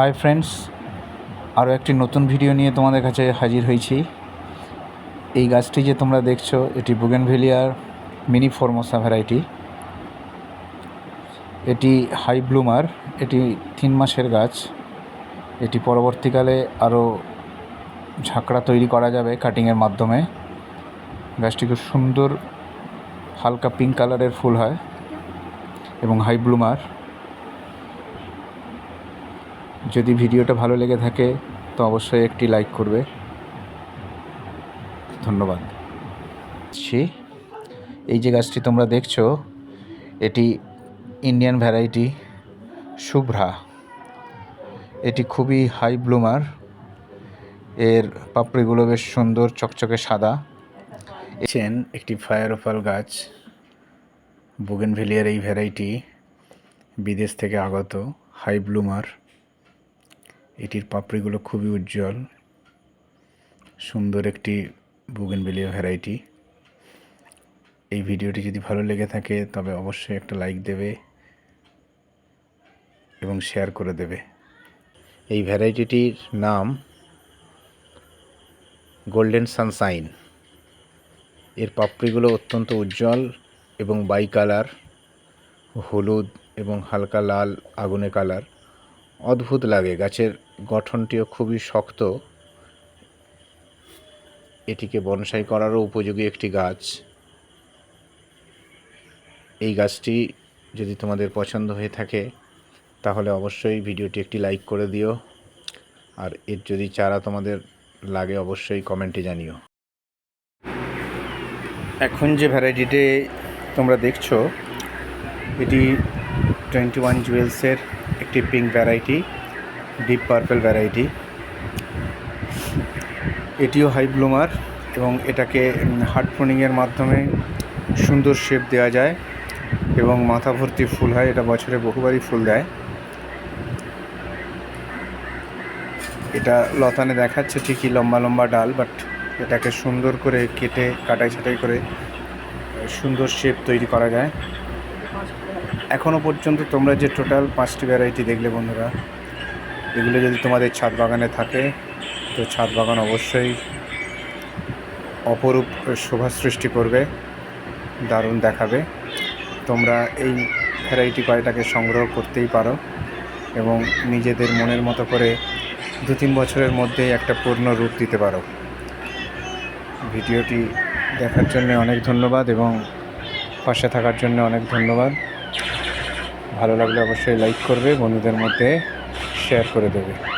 Hi friends আরও একটি নতুন ভিডিও নিয়ে তোমাদের কাছে হাজির হয়েছি। এই গাছটি যে তোমরা দেখছ, এটি বুগেনভেলিয়ার মিনি ফরমোসা ভ্যারাইটি এটি হাই ব্লুমার এটি তিন মাসের গাছ। এটি পরবর্তীকালে আরও ঝাঁকড়া তৈরি করা যাবে কাটিংয়ের মাধ্যমে। গাছটি খুব সুন্দর, হালকা পিঙ্ক কালারের ফুল হয়। এবং হাই ব্লুমার যদি ভিডিওটা ভালো লেগে থাকে, তো অবশ্যই একটি লাইক করবে। ধন্যবাদ। এই যে গাছটি তোমরা দেখছ, এটি ইন্ডিয়ান ভ্যারাইটি শুভ্রা। এটি খুবই হাই ব্লুমার এর পাপড়িগুলো বেশ সুন্দর, চকচকে সাদা। এছেন একটি ফায়ারোফাল গাছ বুগেনভেলিয়ার এই ভ্যারাইটি বিদেশ থেকে আগত হাই ব্লুমার এটির পাপড়িগুলো খুবই উজ্জ্বল। সুন্দর একটি বুগেনভেলিয়া ভ্যারাইটি এই ভিডিওটি যদি ভালো লেগে থাকে, তবে অবশ্যই একটা লাইক দেবে এবং শেয়ার করে দেবে। এই ভ্যারাইটিটির নাম গোল্ডেন সানসাইন এর পাপড়িগুলো অত্যন্ত উজ্জ্বল এবং বাই কালার হলুদ এবং হালকা লাল আগুনে কালার অদ্ভুত লাগে, গাছের গঠনটিও খুবই শক্ত। এটিকে বনসাই করারও উপযোগী একটি গাছ। এই গাছটি যদি তোমাদের পছন্দ হয়ে থাকে, তাহলে অবশ্যই ভিডিওটি একটি লাইক করে দিও। আর এর যদি চারা তোমাদের লাগে, অবশ্যই কমেন্টে জানিও। এখন যে ভ্যারাইটিতে তোমরা দেখছ, এটি টোয়েন্টি ওয়ান জুয়েলসের একটি pink variety deep purple variety এটিও হাই ব্লুমার এবং এটাকে হার্ড প্রুনিংয়ের মাধ্যমে সুন্দর শেপ দেওয়া যায় এবং মাথা ভর্তি ফুল হয়। এটা বছরে বহুবারই ফুল দেয়। এটা লতানে দেখাচ্ছে ঠিকই লম্বা লম্বা ডাল বাট এটাকে সুন্দর করে কেটে, কাটাই ছাটাই করে, সুন্দর শেপ তৈরি করা যায়। এখনও পর্যন্ত তোমরা যে টোটাল পাঁচটি ভ্যারাইটি দেখলে বন্ধুরা, এগুলো যদি তোমাদের ছাদ বাগানে থাকে, তো ছাদ বাগান অবশ্যই অপরূপ শোভা সৃষ্টি করবে, দারুণ দেখাবে। তোমরা এই ভ্যারাইটি কয়টাকে সংগ্রহ করতেই পারো এবং নিজেদের মনের মতো করে দু তিন বছরের মধ্যেই একটা পূর্ণ রূপ দিতে পারো। ভিডিওটি দেখার জন্য অনেক ধন্যবাদ এবং পাশে থাকার জন্য অনেক ধন্যবাদ। ভালো লাগলে অবশ্যই লাইক করবে বন্ধুদের মধ্যে শেয়ার করে দেবে।